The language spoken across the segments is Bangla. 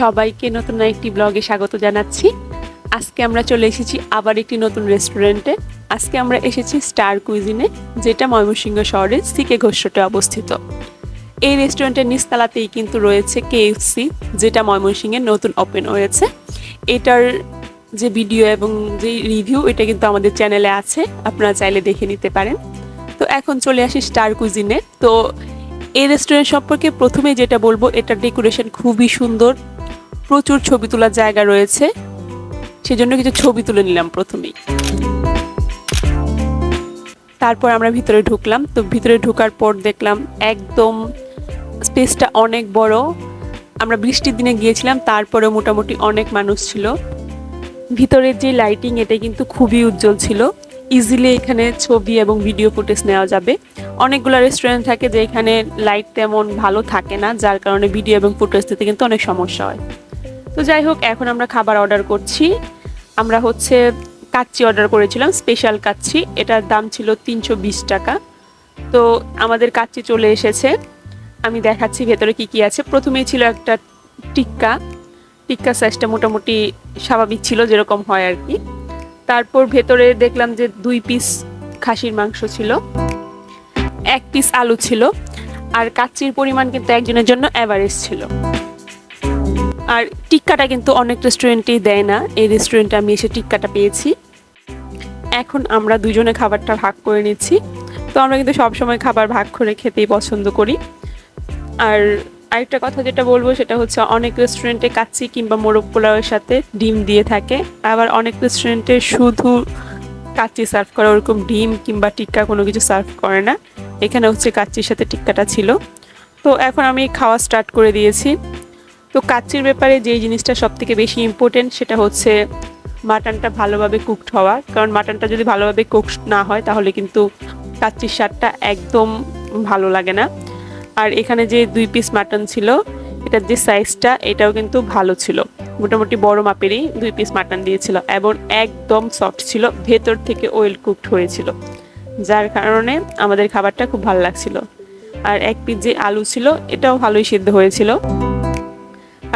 সবাইকে নতুন একটি ব্লগে স্বাগত জানাচ্ছি। আজকে আমরা চলে এসেছি আবার একটি নতুন রেস্টুরেন্টে। আজকে আমরা এসেছি স্টার কুইজিনে, যেটা ময়মনসিংহ শহরের সিকে ঘোষরোটে অবস্থিত। এই রেস্টুরেন্টের নিচতলাতেই কিন্তু রয়েছে কেএফসি যেটা ময়মনসিংহে নতুন ওপেন হয়েছে। এটার যে ভিডিও এবং যে রিভিউ, এটা কিন্তু আমাদের চ্যানেলে আছে, আপনারা চাইলে দেখে নিতে পারেন। তো এখন চলে আসি স্টার কুইজিনে। তো এই রেস্টুরেন্ট সম্পর্কে প্রথমে যেটা বলব, এটার ডেকোরেশন খুবই সুন্দর। প্রচুর ছবি তোলার জায়গা রয়েছে। সেজন্য কিছু ছবি তুলে নিলাম প্রথমেই। তারপর আমরা ভিতরে ঢুকলাম। তো ভিতরে ঢোকার পর দেখলাম একদম স্পেসটা অনেক বড়। আমরা বৃষ্টির দিনে গিয়েছিলাম তারপরে মোটামুটি অনেক মানুষ ছিল। ভিতরের যে লাইটিং এটা কিন্তু খুবই উজ্জ্বল ছিল। ইজিলি এখানে ছবি এবং ভিডিও ফুটেজ নেওয়া যাবে। অনেকগুলো রেস্টুরেন্ট থাকে যে এখানে লাইট তেমন ভালো থাকে না, যার কারণে ভিডিও এবং ফুটেজ দিতে কিন্তু অনেক সমস্যা হয়। তো যাই হোক, এখন আমরা খাবার অর্ডার করছি। আমরা হচ্ছে কাচ্চি অর্ডার করেছিলাম স্পেশাল কাচ্চি। এটার দাম ছিল তিনশো বিশ টাকা। তো আমাদের কাচ্চি চলে এসেছে। আমি দেখাচ্ছি ভেতরে কি কি আছে। প্রথমেই ছিল একটা টিক্কা। টিক্কা সাইজটা মোটামুটি স্বাভাবিক ছিল, যেরকম হয় আর কি। তারপর ভেতরে দেখলাম যে দুই পিস খাসির মাংস ছিল। এক পিস আলু ছিল। আর কাচ্চির পরিমাণ কিন্তু একজনের জন্য অ্যাভারেজ ছিল। আর টিক্কাটা কিন্তু অনেক রেস্টুরেন্টেই দেয় না। এই রেস্টুরেন্টে আমি এসে টিক্কাটা পেয়েছি। এখন আমরা দুজনে খাবারটা ভাগ করে নিচ্ছি। তো আমরা কিন্তু সবসময় খাবার ভাগ করে খেতেই পছন্দ করি। আর আরেকটা কথা যেটা বলব, সেটা হচ্ছে অনেক রেস্টুরেন্টে কাচ্চি কিংবা মোরগ পোলাওয়ের সাথে ডিম দিয়ে থাকে। আবার অনেক রেস্টুরেন্টে শুধু কাচ্চি সার্ভ করে, ওরকম ডিম কিংবা টিক্কা কোনো কিছু সার্ভ করে না। এখানে হচ্ছে কাচ্চির সাথে টিক্কাটা ছিল। তো এখন আমি খাওয়া স্টার্ট করে দিয়েছি। তো কাচ্চির ব্যাপারে যেই জিনিসটা সব থেকে বেশি ইম্পর্টেন্ট সেটা হচ্ছে মাটনটা ভালোভাবে কুকড হওয়া। কারণ মাটনটা যদি ভালোভাবে কুকড না হয়, তাহলে কিন্তু কাচ্চির স্বাদটা একদম ভালো লাগে না। আর এখানে যে দুই পিস মাটন ছিল, এটার যে সাইজটা এটাও কিন্তু ভালো ছিল। মোটামুটি বড় মাপেরই দুই পিস মাটন দিয়েছিল এবং একদম সফট ছিল, ভেতর থেকে ওয়েল কুকড হয়েছিল। যার কারণে আমাদের খাবারটা খুব ভালো লাগছিল। আর এক পিস যে আলু ছিল, এটাও ভালোই সিদ্ধ হয়েছিল।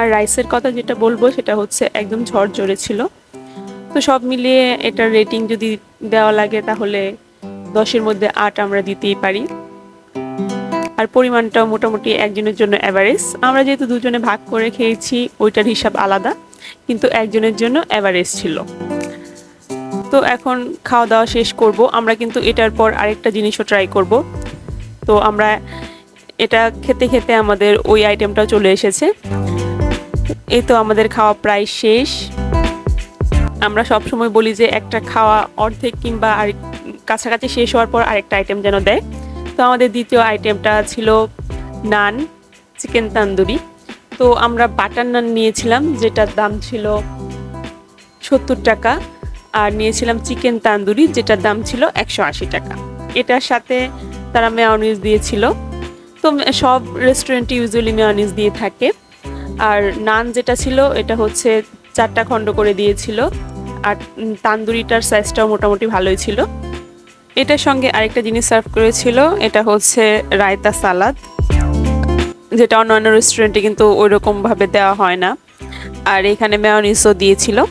আর রাইসের কথা যেটা বলব, সেটা হচ্ছে একদম ঝড় ঝরঝরে ছিল। তো সব মিলিয়ে এটার রেটিং যদি দেওয়া লাগে, তাহলে দশের মধ্যে আট আমরা দিতেই পারি। আর পরিমাণটাও মোটামুটি একজনের জন্য অ্যাভারেজ আমরা যেহেতু দুজনে ভাগ করে খেয়েছি, ওইটার হিসাব আলাদা, কিন্তু একজনের জন্য অ্যাভারেজ ছিল। তো এখন খাওয়া দাওয়া শেষ করব। আমরা কিন্তু এটার পর আরেকটা জিনিসও ট্রাই করব। তো আমরা এটা খেতে খেতে আমাদের ওই আইটেমটাও চলে এসেছে। এই তো আমাদের খাওয়া প্রায় শেষ। আমরা সব সময় বলি যে একটা খাওয়া অর্ধেক কিংবা আর কাছাকাছি শেষ হওয়ার পর আরেকটা আইটেম যেন দেয়। তো আমাদের দ্বিতীয় আইটেমটা ছিল নান, চিকেন তান্দুরি। তো আমরা বাটার নান নিয়েছিলাম, যেটার দাম ছিল সত্তর টাকা। আর নিয়েছিলাম চিকেন তান্দুরি, যেটার দাম ছিল একশো আশি টাকা। এটার সাথে তারা মেয়নিজ দিয়েছিল। তো সব রেস্টুরেন্টে ইউজুয়ালি মেয়নিজ দিয়ে থাকে। আর নান যেটা ছিল, এটা হচ্ছে চারটা খণ্ড করে দিয়েছিল। আর তান্দুরিটার সাইজটাও মোটামুটি ভালোই ছিল। এটার সঙ্গে আরেকটা জিনিস সার্ভ করেছিল, এটা হচ্ছে রায়তা সালাদ। যেটা অন্যান্য রেস্টুরেন্টে কিন্তু ওই রকমভাবে দেওয়া হয় না। আর এখানে মেয়নিসও দিয়েছিল।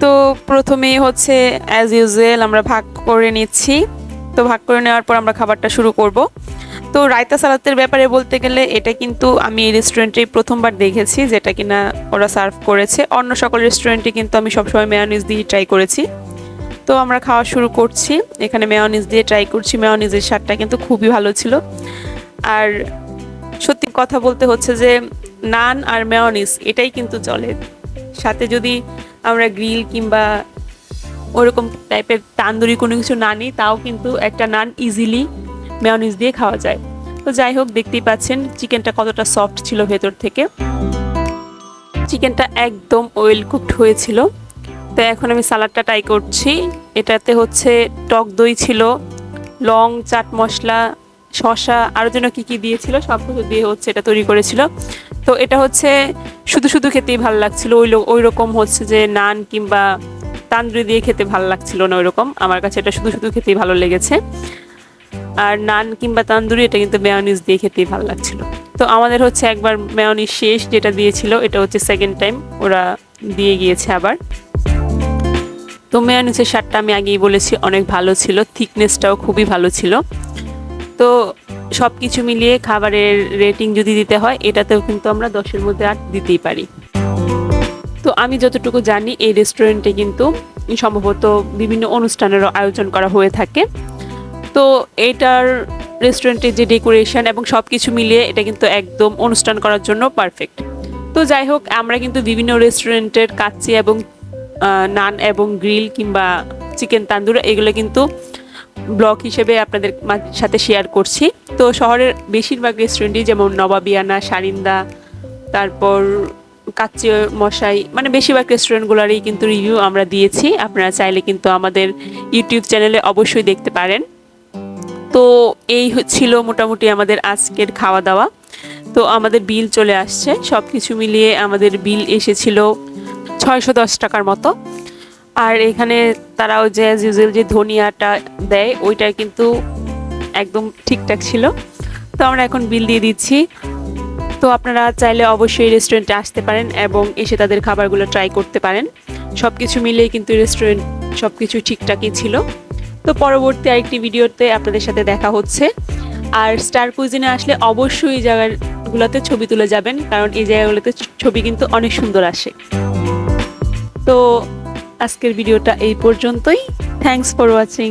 তো প্রথমেই হচ্ছে অ্যাজ ইউজুয়াল আমরা ভাগ করে নিচ্ছি। তো ভাগ করে নেওয়ার পর আমরা খাবারটা শুরু করব। তো রায়তা সালাতের ব্যাপারে বলতে গেলে এটা কিন্তু আমি এই রেস্টুরেন্টেই প্রথমবার দেখেছি, যেটা কিনা ওরা সার্ভ করেছে। অন্য সকল রেস্টুরেন্টে কিন্তু আমি সবসময় মেয়নিজ দিয়ে ট্রাই করেছি। তো আমরা খাওয়া শুরু করছি। এখানে মেয়নিজ দিয়ে ট্রাই করছি। মেয়নিজের স্বাদটা কিন্তু খুবই ভালো ছিল। আর সত্যি কথা বলতে হচ্ছে যে নান আর মেয়নিজ এটাই কিন্তু চলে। সাথে যদি আমরা গ্রিল কিংবা ওরকম টাইপের তান্দুরি কোনো কিছু না নিই, তাও কিন্তু একটা নান ইজিলি মেয়নিজ দিয়ে খাওয়া যায়। তো যাই হোক, দেখতেই পাচ্ছেন চিকেনটা কতটা সফট ছিল ভেতর থেকে। চিকেনটা একদম ওয়েল কুকড হয়েছিল। তো এখন আমি সালাডটা ট্রাই করছি। এটাতে হচ্ছে টক দই ছিল, লং, চাট মশলা শশা আরও যেন কী কী দিয়েছিল, সব কিছু দিয়ে হচ্ছে এটা তৈরি করেছিল। তো এটা হচ্ছে শুধু শুধু খেতেই ভালো লাগছিল, ওই ওই রকম হচ্ছে যে নান কিংবা তান্দুরি দিয়ে খেতে ভালো লাগছিল না ওই রকম আমার কাছে এটা শুধু শুধু খেতেই ভালো লেগেছে। আর নান কিংবা তান্দুরি, এটা কিন্তু মেয়নিজ দিয়ে খেতেই ভালো লাগছিল। তো আমাদের হচ্ছে একবার মেয়নিজ শেষ যেটা দিয়েছিল, এটা হচ্ছে সেকেন্ড টাইম ওরা দিয়ে গিয়েছে আবার। তো মেয়নিজের স্বাদটা আমি আগেই বলেছি, অনেক ভালো ছিল থিকনেসটাও খুবই ভালো ছিল। তো সব কিছু মিলিয়ে খাবারের রেটিং যদি দিতে হয়, এটাতেও কিন্তু আমরা দশের মধ্যে আট দিতেই পারি। তো আমি যতটুকু জানি, এই রেস্টুরেন্টে কিন্তু সম্ভবত বিভিন্ন অনুষ্ঠানেরও আয়োজন করা হয়ে থাকে। তো এটার রেস্টুরেন্টের যে ডেকোরেশন এবং সব কিছু মিলিয়ে এটা কিন্তু একদম অনুষ্ঠান করার জন্য পারফেক্ট তো যাই হোক, আমরা কিন্তু বিভিন্ন রেস্টুরেন্টের কাচ্চি এবং নান এবং গ্রিল কিংবা চিকেন তান্দুরা এগুলো কিন্তু ব্লগ হিসেবে আপনাদের সাথে শেয়ার করছি। তো শহরের বেশিরভাগ রেস্টুরেন্টই যেমন নবাবিয়ানা সারিন্দা, তারপর কাচ্চি মশাই মানে বেশিরভাগ রেস্টুরেন্টগুলোরই কিন্তু রিভিউ আমরা দিয়েছি। আপনারা চাইলে কিন্তু আমাদের ইউটিউব চ্যানেলে অবশ্যই দেখতে পারেন। তো এই ছিল মোটামুটি আমাদের আজকের খাওয়া দাওয়া তো আমাদের বিল চলে আসছে সব কিছু মিলিয়ে আমাদের বিল এসেছিল ছয়শো দশ টাকার মতো। আর এখানে তারাও যে ইউজুয়াল যে ধনিয়াটা দেয়, ওইটা কিন্তু একদম ঠিকঠাক ছিল। তো আমরা এখন বিল দিয়ে দিচ্ছি। তো আপনারা চাইলে অবশ্যই রেস্টুরেন্টে আসতে পারেন এবং এসে তাদের খাবারগুলো ট্রাই করতে পারেন। সব কিছু মিলিয়ে কিন্তু রেস্টুরেন্ট সব কিছু ঠিকঠাকই ছিল। তো পরবর্তী আরেকটি ভিডিওতে আপনাদের সাথে দেখা হচ্ছে। আর স্টার কুইজিনে আসলে অবশ্যই এই জায়গাগুলোতে ছবি তুলে যাবেন, কারণ এই জায়গাগুলোতে ছবি কিন্তু অনেক সুন্দর আসে। তো আজকের ভিডিওটা এই পর্যন্তই। Thanks for watching